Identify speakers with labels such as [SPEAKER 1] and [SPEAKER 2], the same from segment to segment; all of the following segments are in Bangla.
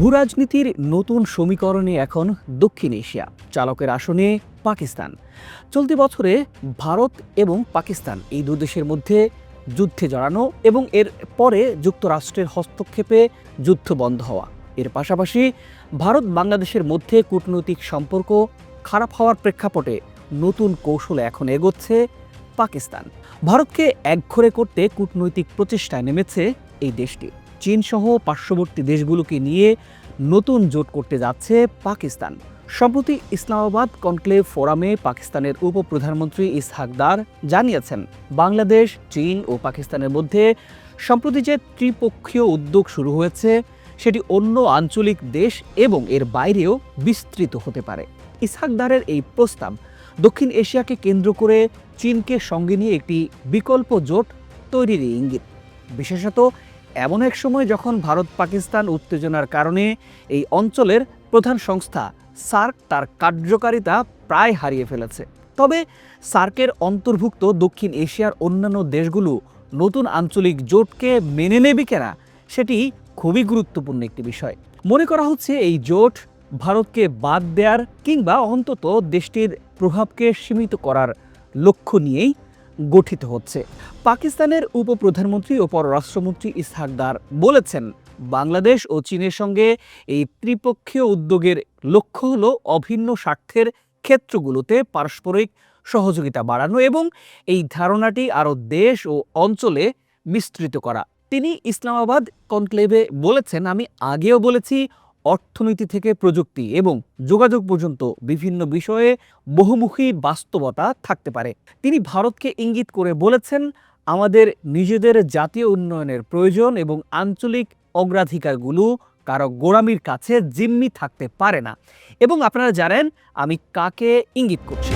[SPEAKER 1] ভূরাজনীতির নতুন সমীকরণে এখন দক্ষিণ এশিয়া, চালকের আসনে পাকিস্তান। চলতি বছরে ভারত এবং পাকিস্তান এই দু দেশের মধ্যে যুদ্ধে জড়ানো এবং এর পরে যুক্তরাষ্ট্রের হস্তক্ষেপে যুদ্ধ বন্ধ হওয়া। এর পাশাপাশি ভারত বাংলাদেশের মধ্যে কূটনৈতিক সম্পর্ক খারাপ হওয়ার প্রেক্ষাপটে নতুন কৌশলে এখন এগোচ্ছে পাকিস্তান। ভারতকে একঘরে করতে কূটনৈতিক প্রচেষ্টায় নেমেছে এই দেশটি। চীন সহ পার্শ্ববর্তী দেশগুলোকে নিয়ে নতুন জোট করতে যাচ্ছে পাকিস্তান। সম্প্রতি ইসলামাবাদ কনক্লেভ ফোরামে পাকিস্তানের উপপ্রধানমন্ত্রী ইসহাকদার জানিয়েছেন, বাংলাদেশ, চীন ও পাকিস্তানের মধ্যে সম্প্রতি যে ত্রিপক্ষীয় উদ্যোগ শুরু হয়েছে, সেটি অন্য আঞ্চলিক দেশ এবং এর বাইরেও বিস্তৃত হতে পারে। ইসহাকদারের এই প্রস্তাব দক্ষিণ এশিয়াকে কেন্দ্র করে চীনকে সঙ্গে নিয়ে একটি বিকল্প জোট তৈরির ইঙ্গিত। বিশেষত এমন এক সময় যখন ভারত পাকিস্তান উত্তেজনার কারণে এই অঞ্চলের প্রধান সংস্থা সার্ক তার কার্যকারিতা প্রায় হারিয়ে ফেলেছে। তবে সার্কের অন্তর্ভুক্ত দক্ষিণ এশিয়ার অন্যান্য দেশগুলো নতুন আঞ্চলিক জোটকে মেনে নেবে কেনা সেটি খুবই গুরুত্বপূর্ণ একটি বিষয়। মনে করা হচ্ছে এই জোট ভারতকে বাদ দেওয়ার কিংবা অন্তত দেশটির প্রভাবকে সীমিত করার লক্ষ্য নিয়েই গঠিত হচ্ছে। পাকিস্তানের উপপ্রধানমন্ত্রী ও পররাষ্ট্রমন্ত্রী ইসহাকদার বলেছেন, বাংলাদেশ ও চীনের সঙ্গে এই ত্রিপক্ষীয় উদ্যোগের লক্ষ্য হল অভিন্ন স্বার্থের ক্ষেত্রগুলোতে পারস্পরিক সহযোগিতা বাড়ানো এবং এই ধারণাটি আরও দেশ ও অঞ্চলে বিস্তৃত করা। তিনি ইসলামাবাদ কনক্লেভে বলেছেন, আমি আগেও বলেছি অর্থনীতি থেকে প্রযুক্তি এবং যোগাযোগ পর্যন্ত বিভিন্ন বিষয়ে বহুমুখী বাস্তবতা থাকতে পারে। তিনি ভারতকে ইঙ্গিত করে বলেছেন, আমাদের নিজেদের জাতীয় উন্নয়নের প্রয়োজন এবং আঞ্চলিক অগ্রাধিকারগুলো কারও গোড়ামির কাছে জিম্মি থাকতে পারে না। এবং আপনারা জানেন, আমি কাকে ইঙ্গিত করছি।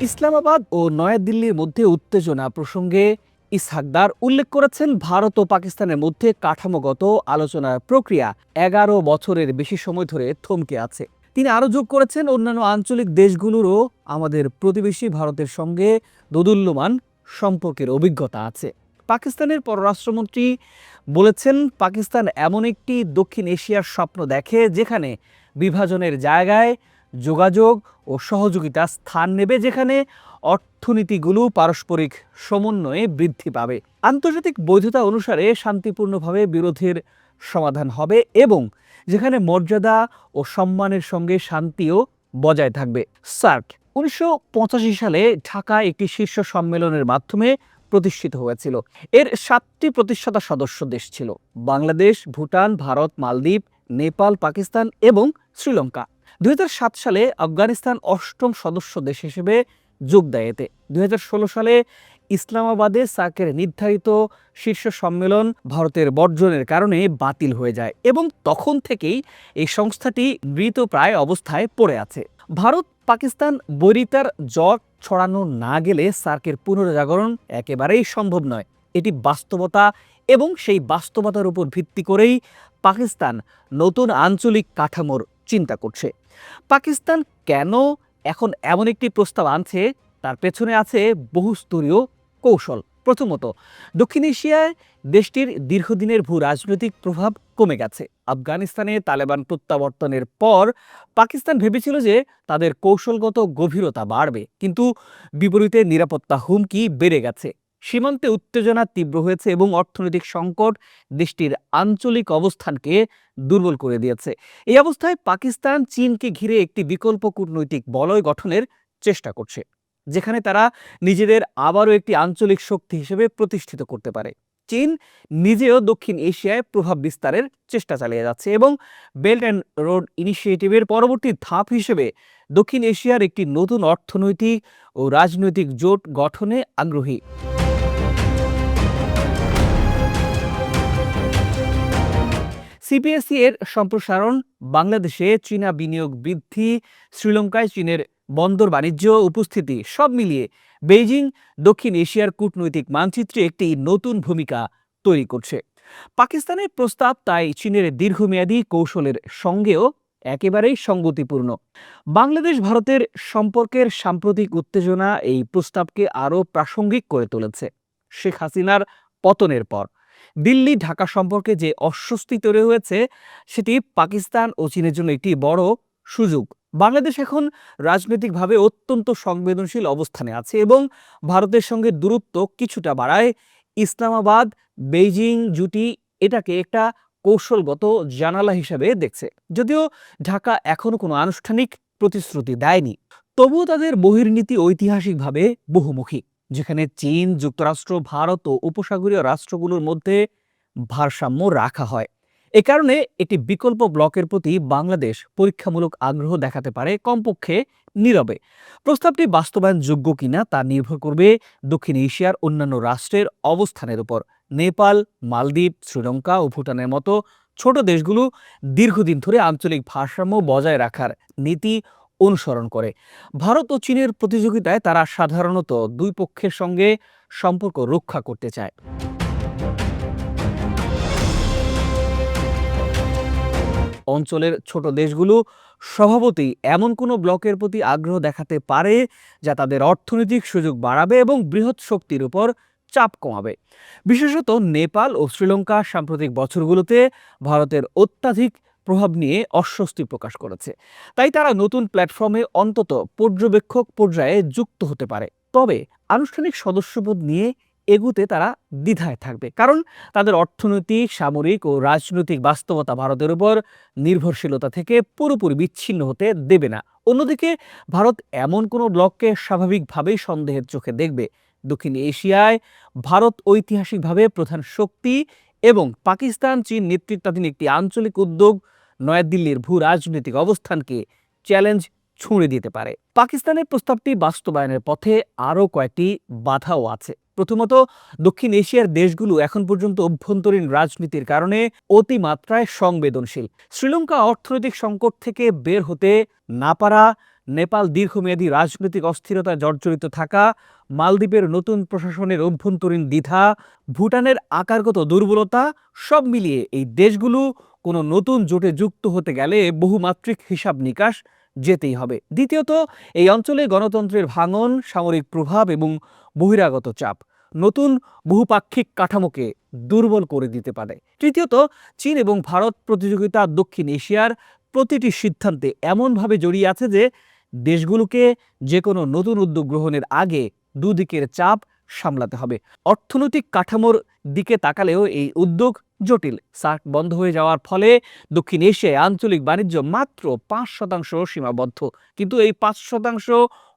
[SPEAKER 1] ইসলামাবাদ ও নয়াদিল্লির মধ্যে উত্তেজনা প্রসঙ্গে ইসহাকদার উল্লেখ করেছেন, ভারত ও পাকিস্তানের মধ্যে কাঠামোগত আলোচনার প্রক্রিয়া এগারো বছরের বেশি সময় ধরে থমকে আছে। তিনি আরও যোগ করেছেন, অন্যান্য আঞ্চলিক দেশগুলোরও আমাদের প্রতিবেশী ভারতের সঙ্গে দোদুল্যমান সম্পর্কের অভিজ্ঞতা আছে। পাকিস্তানের পররাষ্ট্রমন্ত্রী বলেছেন, পাকিস্তান এমন একটি দক্ষিণ এশিয়ার স্বপ্ন দেখে, যেখানে বিভাজনের জায়গায় যোগাযোগ ও সহযোগিতা স্থান নেবে, যেখানে অর্থনীতিগুলো পারস্পরিক সমন্বয়ে বৃদ্ধি পাবে। আন্তর্জাতিক বৈধতা অনুসারে শান্তিপূর্ণভাবে বিরোধের সমাধান হবে এবং যেখানে মর্যাদা ও সম্মানের সঙ্গে শান্তিও বজায় থাকবে। সার্ক উনিশশো পঁচাশি সালে ঢাকায় একটি শীর্ষ সম্মেলনের মাধ্যমে প্রতিষ্ঠিত হয়েছিল। এর সাতটি প্রতিষ্ঠাতা সদস্য দেশ ছিল। বাংলাদেশ, ভুটান, ভারত, মালদ্বীপ, নেপাল, পাকিস্তান এবং শ্রীলঙ্কা। দুই হাজার সাত সালে আফগানিস্তান অষ্টম সদস্য দেশ হিসেবে যোগ দেয় এতে। দুই হাজার ষোলো সালে ইসলামাবাদে সার্কের নির্ধারিত শীর্ষ সম্মেলন ভারতের বর্জনের কারণে বাতিল হয়ে যায় এবং তখন থেকেই এই সংস্থাটি মৃতপ্রায় অবস্থায় পড়ে আছে। ভারত, পাকিস্তান বৈরিতার জ্বর ছড়ানো না গেলে সার্কের পুনর্জাগরণ একেবারেই সম্ভব নয়। এটি বাস্তবতা এবং সেই বাস্তবতার উপর ভিত্তি করেই পাকিস্তান নতুন আঞ্চলিক কাঠামোর চিন্তা করছে। পাকিস্তান কেন এখন এমন একটি প্রস্তাব আনছে, তার পেছনে আছে বহুস্তরীয় কৌশল। প্রথমত, দক্ষিণ এশিয়ায় দেশটির দীর্ঘদিনের ভূ রাজনৈতিক প্রভাব কমে গেছে। আফগানিস্তানে তালেবান প্রত্যাবর্তনের পর পাকিস্তান ভেবেছিল যে তাদের কৌশলগত গভীরতা বাড়বে, কিন্তু বিপরীতে নিরাপত্তা হুমকি বেড়ে গেছে। সীমান্তে উত্তেজনা তীব্র হয়েছে এবং অর্থনৈতিক সংকট দেশটির আঞ্চলিক অবস্থানকে দুর্বল করে দিয়েছে। এই অবস্থায় পাকিস্তান চীনকে ঘিরে একটি বিকল্প কূটনৈতিক বলয় গঠনের চেষ্টা করছে, যেখানে তারা নিজেদের আবারও একটি আঞ্চলিক শক্তি হিসেবে প্রতিষ্ঠিত করতে পারে। চীন নিজেও দক্ষিণ এশিয়ায় প্রভাব বিস্তারের চেষ্টা চালিয়ে যাচ্ছে এবং বেল্ট অ্যান্ড রোড ইনিশিয়েটিভের পরবর্তী ধাপ হিসেবে দক্ষিণ এশিয়ার একটি নতুন অর্থনৈতিক ও রাজনৈতিক জোট গঠনে আগ্রহী। সিপিএসসি এর সম্প্রসারণ, বাংলাদেশে চীনা বিনিয়োগ বৃদ্ধি, শ্রীলঙ্কায় চীনের বন্দর বাণিজ্য উপস্থিতি, সব মিলিয়ে বেইজিং, দক্ষিণ এশিয়ার কূটনৈতিক মানচিত্রে একটি নতুন ভূমিকা তৈরি করছে। পাকিস্তানের প্রস্তাব তাই চীনের দীর্ঘমেয়াদী কৌশলের সঙ্গেও একেবারেই সঙ্গতিপূর্ণ। বাংলাদেশ ভারতের সম্পর্কের সাম্প্রতিক উত্তেজনা এই প্রস্তাবকে আরও প্রাসঙ্গিক করে তুলেছে। শেখ হাসিনার পতনের পর দিল্লি, ঢাকা সম্পর্কে যে অস্বস্তি তৈরি হয়েছে, সেটি পাকিস্তান ও চীনের জন্য একটি বড় সুযোগ। বাংলাদেশ এখন রাজনৈতিকভাবে অত্যন্ত সংবেদনশীল অবস্থানে আছে এবং ভারতের সঙ্গে দূরত্ব কিছুটা বাড়ায়। ইসলামাবাদ, বেইজিং জুটি এটাকে একটা কৌশলগত জানালা হিসেবে দেখছে। যদিও ঢাকা এখনও কোনো আনুষ্ঠানিক প্রতিশ্রুতি দেয়নি, তবুও তাদের বহির্নীতি ঐতিহাসিকভাবে বহুমুখী। যেখানে চীন, যুক্তরাষ্ট্র, ভারত ও উপসাগরীয় রাষ্ট্রগুলোর মধ্যে ভারসাম্য রাখা হয়। এ কারণে একটি বিকল্প ব্লকের প্রতি বাংলাদেশ পরীক্ষামূলক আগ্রহ দেখাতে পারে কমপক্ষে নীরবে। প্রস্তাবটি বাস্তবায়নযোগ্য কিনা তা নির্ভর করবে দক্ষিণ এশিয়ার অন্যান্য রাষ্ট্রের অবস্থানের উপর। নেপাল, মালদ্বীপ, শ্রীলঙ্কা ও ভুটানের মতো ছোট দেশগুলো দীর্ঘদিন ধরে আঞ্চলিক ভারসাম্য বজায় রাখার নীতি অনুসরণ করে। ভারত ও চীনের প্রতিযোগিতায় তারা সাধারণত দুই পক্ষের সঙ্গে সম্পর্ক রক্ষা করতে চায়। অঞ্চলের ছোট দেশগুলো স্বভাবতই এমন কোনো ব্লকের প্রতি আগ্রহ দেখাতে পারে যা তাদের অর্থনৈতিক সুযোগ বাড়াবে এবং বৃহৎ শক্তির উপর চাপ কমাবে। বিশেষত নেপাল ও শ্রীলঙ্কা সাম্প্রতিক বছরগুলোতে ভারতের অত্যাধিক প্রভাব নিয়ে অস্বস্তি প্রকাশ করেছে। তাই তারা নতুন প্ল্যাটফর্মে অন্তত পর্যবেক্ষক পর্যায়ে যুক্ত হতে পারে। তবে আনুষ্ঠানিক সদস্যপদ নিয়ে এগুতে তারা দ্বিধায় থাকবে। কারণ তাদের অর্থনৈতিক, সামরিক ও রাজনৈতিক বাস্তবতা ভারতের উপর নির্ভরশীলতা থেকে পুরোপুরি বিচ্ছিন্ন হতে দেবে না। অন্যদিকে, ভারত এমন কোনো ব্লককে স্বাভাবিকভাবেই সন্দেহের চোখে দেখবে। দক্ষিণ এশিয়ায় ভারত ঐতিহাসিকভাবে প্রধান শক্তি এবং পাকিস্তান, চীন নেতৃত্বাধীন একটি আঞ্চলিক উদ্যোগ নয়াদিল্লির ভূ রাজনৈতিক অবস্থানকে চ্যালেঞ্জ ছুঁড়ে দিতে পারে। পাকিস্তানের প্রস্তাবটি বাস্তবায়নের পথে আরও কয়েকটি বাধাও আছে। প্রথমত, দক্ষিণ এশিয়ার দেশগুলো এখন পর্যন্ত অভ্যন্তরীণ রাজনীতির কারণে অতিমাত্রায় সংবেদনশীল। শ্রীলঙ্কা অর্থনৈতিক সংকট থেকে বের হতে না পারা, নেপাল দীর্ঘমেয়াদী রাজনৈতিক অস্থিরতায় জর্জরিত থাকা, মালদ্বীপের নতুন প্রশাসনের অভ্যন্তরীণ দ্বিধা, ভুটানের আকারগত দুর্বলতা, সব মিলিয়ে এই দেশগুলো কোনো নতুন জোটে যুক্ত হতে গেলে বহুমাত্রিক হিসাব নিকাশ যেতেই হবে। দ্বিতীয়ত, এই অঞ্চলে গণতন্ত্রের ভাঙন, সামরিক প্রভাব এবং বহিরাগত চাপ নতুন বহুপাক্ষিক কাঠামোকে দুর্বল করে দিতে পারে। তৃতীয়ত, চীন এবং ভারত প্রতিযোগিতা দক্ষিণ এশিয়ার প্রতিটি সিদ্ধান্তে এমনভাবে জড়িয়ে আছে যে দেশগুলোকে যে কোনো নতুন উদ্যোগ গ্রহণের আগে দুদিকের চাপ সামলাতে হবে। অর্থনৈতিক কাঠামোর দিকে তাকালেও এই উদ্যোগ জটিল। সার্ক বন্ধ হয়ে যাওয়ার ফলে দক্ষিণ এশিয়ায় আঞ্চলিক বাণিজ্য মাত্র পাঁচ শতাংশ সীমাবদ্ধ। কিন্তু এই পাঁচ শতাংশ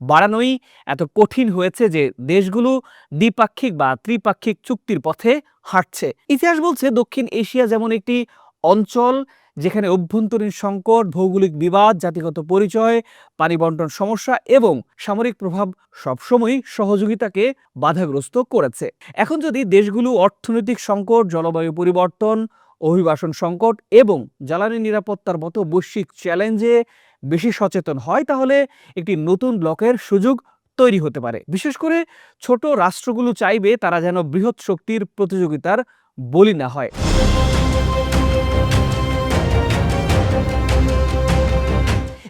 [SPEAKER 1] বাড়ানোই এত কঠিন হয়েছে যে দেশগুলো দ্বিপাক্ষিক বা ত্রিপাক্ষিক চুক্তির পথে হাঁটছে। ইতিহাস বলছে দক্ষিণ এশিয়া যেমন একটি অঞ্চল যেখানে অভ্যন্তরীণ সংকট, ভৌগোলিক বিবাদ, জাতিগত পরিচয়, পানি বন্টন সমস্যা এবং সামরিক প্রভাব সবসময়ই সহযোগিতাকে বাধাগ্রস্ত করেছে। এখন যদি দেশগুলো অর্থনৈতিক সংকট, জলবায়ু পরিবর্তন, অভিবাসন সংকট এবং জ্বালানি নিরাপত্তার মতো বৈশ্বিক চ্যালেঞ্জে বেশি সচেতন হয়, তাহলে একটি নতুন ব্লকের সুযোগ তৈরি হতে পারে। বিশেষ করে ছোট রাষ্ট্রগুলো চাইবে তারা যেন বৃহৎ শক্তির প্রতিযোগিতার বলি না হয়।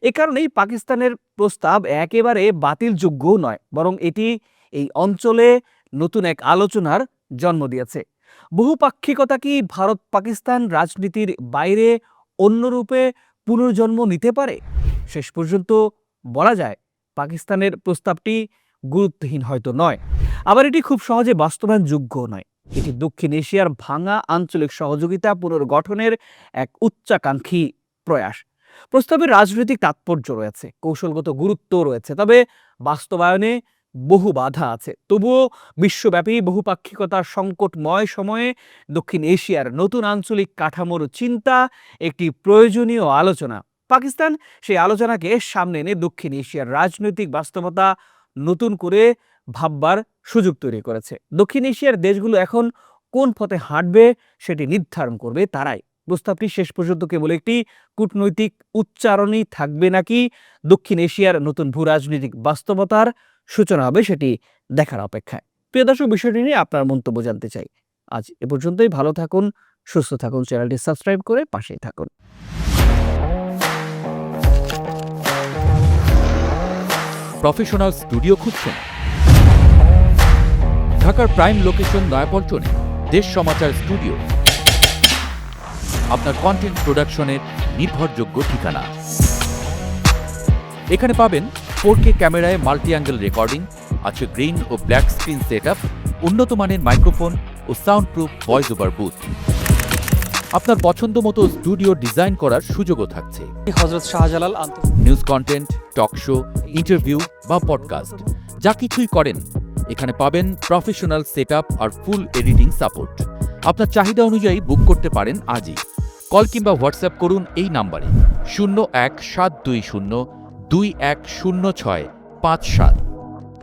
[SPEAKER 1] এ কারণেই পাকিস্তানের প্রস্তাব একেবারে বাতিলযোগ্যও নয়, বরং এটি এই অঞ্চলে নতুন এক আলোচনার জন্ম দিয়েছে। বহুপাক্ষিকতা কি ভারত পাকিস্তান রাজনীতির বাইরে অন্যরূপে পুনর্জন্ম নিতে পারে? শেষ পর্যন্ত বলা যায়, পাকিস্তানের প্রস্তাবটি গুরুত্বহীন হয়তো নয়। আবার এটি খুব সহজে বাস্তবায়নযোগ্য নয়। এটি দক্ষিণ এশিয়ার ভাঙা আঞ্চলিক সহযোগিতা পুনর্গঠনের এক উচ্চাকাঙ্ক্ষী প্রয়াস। প্রস্তাবের রাজনৈতিক তাৎপর্য রয়েছে, কৌশলগত গুরুত্ব রয়েছে, তবে বাস্তবায়নে বহু বাধা আছে। তবুও বিশ্বব্যাপী বহুপাক্ষিকতার সংকটময় সময়ে দক্ষিণ এশিয়ার নতুন আঞ্চলিক কাঠামোর চিন্তা একটি প্রয়োজনীয় আলোচনা। পাকিস্তান সেই আলোচনাকে সামনে এনে দক্ষিণ এশিয়ার রাজনৈতিক বাস্তবতা নতুন করে ভাববার সুযোগ তৈরি করেছে। দক্ষিণ এশিয়ার দেশগুলো এখন কোন পথে হাঁটবে সেটি নির্ধারণ করবে তারাই। প্রস্তাবটি শেষ পর্যন্ত কেবল একটি কূটনৈতিক উচ্চারণই থাকবে নাকি? দক্ষিণ এশিয়ার নতুন ভূ রাজনৈতিক বাস্তবতার সূচনা হবে সেটি দেখার অপেক্ষায়। প্রিয় দর্শক, বিষয়টি নিয়ে আপনার মন্তব্য জানতে চাই। আজ এ পর্যন্তই, ভালো থাকুন, সুস্থ থাকুন, চ্যানেলটি সাবস্ক্রাইব করে পাশেই থাকুন।
[SPEAKER 2] প্রফেশনাল স্টুডিও খুঁজছেন। ঢাকার প্রাইম লোকেশন নয়াপল্টনে দেশ সমাচার স্টুডিও। আপনার কন্টেন্ট প্রোডাকশনের নির্ভরযোগ্য ঠিকানা। এখানে পাবেন ফোর কে ক্যামেরায় মাল্টি অ্যাঙ্গেল রেকর্ডিং আছে গ্রিন ও ব্ল্যাক স্ক্রিন সেট উন্নত মানের মাইক্রোফোন ও sound proof voice over booth আপনার পছন্দ মতো স্টুডিও ডিজাইন করার সুযোগও থাকছে।
[SPEAKER 3] Hazrat Shahjalal
[SPEAKER 2] news content talk show interview বা পডকাস্ট যা কিছুই করেন। এখানে পাবেন প্রফেশনাল সেট আর ফুল এডিটিং সাপোর্ট আপনার চাহিদা অনুযায়ী বুক করতে পারেন আজই। কল কিংবা হোয়াটসঅ্যাপ করুন এই নাম্বারে শূন্য এক সাত দুই শূন্য দুই এক শূন্য ছয় পাঁচ সাত।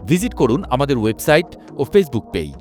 [SPEAKER 2] ভিজিট করুন আমাদের ওয়েবসাইট ও ফেসবুক পেজ।